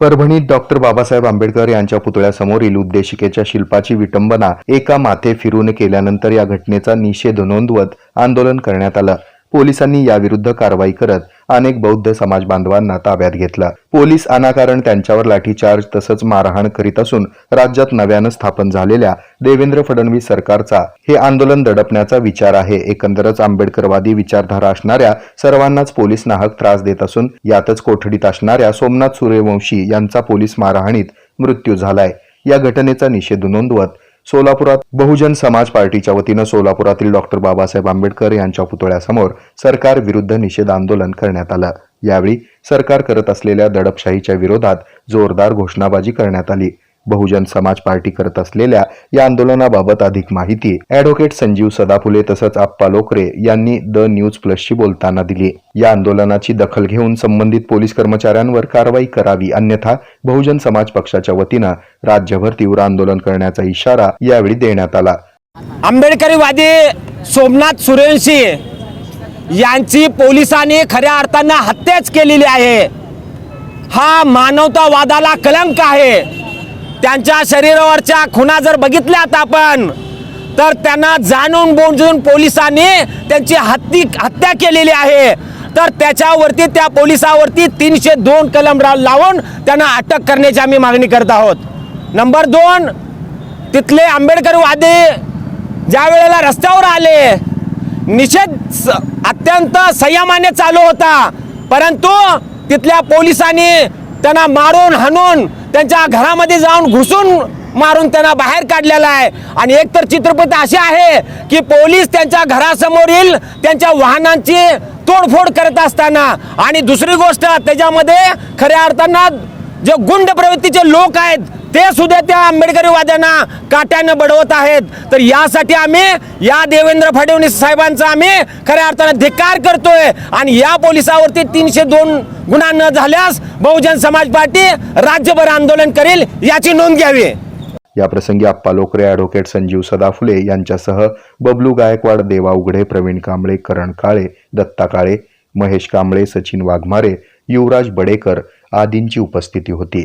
परभणीत डॉक्टर बाबासाहेब आंबेडकर यांच्या पुतळ्यासमोरील उद्देशिकेच्या शिल्पाची विटंबना एका माथे फिरून केल्यानंतर या घटनेचा निषेध नोंदवत आंदोलन करण्यात आलं. पोलिसांनी याविरुद्ध कारवाई करत अनेक बौद्ध समाज बांधवांना ताब्यात घेतलं. पोलीस अनाकारण त्यांच्यावर लाठीचार्ज तसंच मारहाण करीत असून राज्यात नव्यानं स्थापन झालेल्या देवेंद्र फडणवीस सरकारचा हे आंदोलन दडपण्याचा विचार आहे. एकंदरच आंबेडकरवादी विचारधारा असणाऱ्या सर्वांनाच पोलीस नाहक त्रास देत असून यातच कोठडीत असणाऱ्या सोमनाथ सूर्यवंशी यांचा पोलीस मारहाणीत मृत्यू झालाय. या घटनेचा निषेध नोंदवत सोलापुरात बहुजन समाज पार्टीच्या वतीनं सोलापुरातील डॉक्टर बाबासाहेब आंबेडकर यांच्या पुतळ्यासमोर सरकार विरुद्ध निषेध आंदोलन करण्यात आलं. यावेळी सरकार करत असलेल्या दडपशाहीच्या विरोधात जोरदार घोषणाबाजी करण्यात आली. बहुजन समाज पार्टी करत असलेल्या या आंदोलनाबाबत अधिक माहिती ॲडव्होकेट संजीव सदाफुले तसंच आप्पा लोकरे यांनी द न्यूज प्लसशी बोलताना दिली. या आंदोलनाची दखल घेऊन संबंधित पोलीस कर्मचाऱ्यांवर कारवाई करावी अन्यथा बहुजन समाज पक्षाच्या वतीनं राज्यभर तीव्र आंदोलन करण्याचा इशारा यावेळी देण्यात आला. आंबेडकरीवादी सोमनाथ सुरेंशी यांची पोलिसांनी खऱ्या अर्थानं हत्याच केलेली आहे. हा मानवतावादाला कलंक आहे. त्यांच्या शरीरावरच्या खुणा जर बघितल्यात आपण तर त्यांना जाणून बुजून पोलिसांनी त्यांची हत्ती हत्या केलेली आहे. तर त्याच्यावरती त्या पोलिसावरती तीनशे दोन कलम रा- लावून त्यांना अटक करण्याची आम्ही मागणी करत आहोत. नंबर दोन तिथले आंबेडकरवादी ज्या वेळेला रस्त्यावर आले निषेध स- अत्यंत संयमाने चालू होता. परंतु तिथल्या पोलिसांनी त्यांना मारून हाणून त्यांच्या घरामध्ये जाऊन घुसून मारून त्यांना बाहेर काढलेला आहे. आणि एक तर चित्रपट असे आहे की पोलीस त्यांच्या घरासमोरील त्यांच्या वाहनांची तोडफोड करत असताना आणि दुसरी गोष्ट त्याच्यामध्ये खऱ्या अर्थानं जे गुंड प्रवृत्तीचे लोक आहेत ते सुद्धा त्या आंबेडकरीवाद्यांना काट्यानं बडवत आहेत. तर यासाठी आम्ही या देवेंद्र फडणवीस साहेबांचा आम्ही खऱ्या अर्थानं धिक्कार करतोय. आणि या पोलिसावरती तीनशे दोन गुन्हा न झाल्यास बहुजन समाज पार्टी राज्यभर आंदोलन करेल याची नोंद घ्यावी. या प्रसंगी आप्पा लोकरे ॲडव्होकेट संजीव सदाफुले यांच्यासह बबलू गायकवाड देवा उघडे प्रवीण कांबळे करण काळे दत्ता काळे महेश कांबळे सचिन वाघमारे युवराज बडेकर आदींची उपस्थिती होती.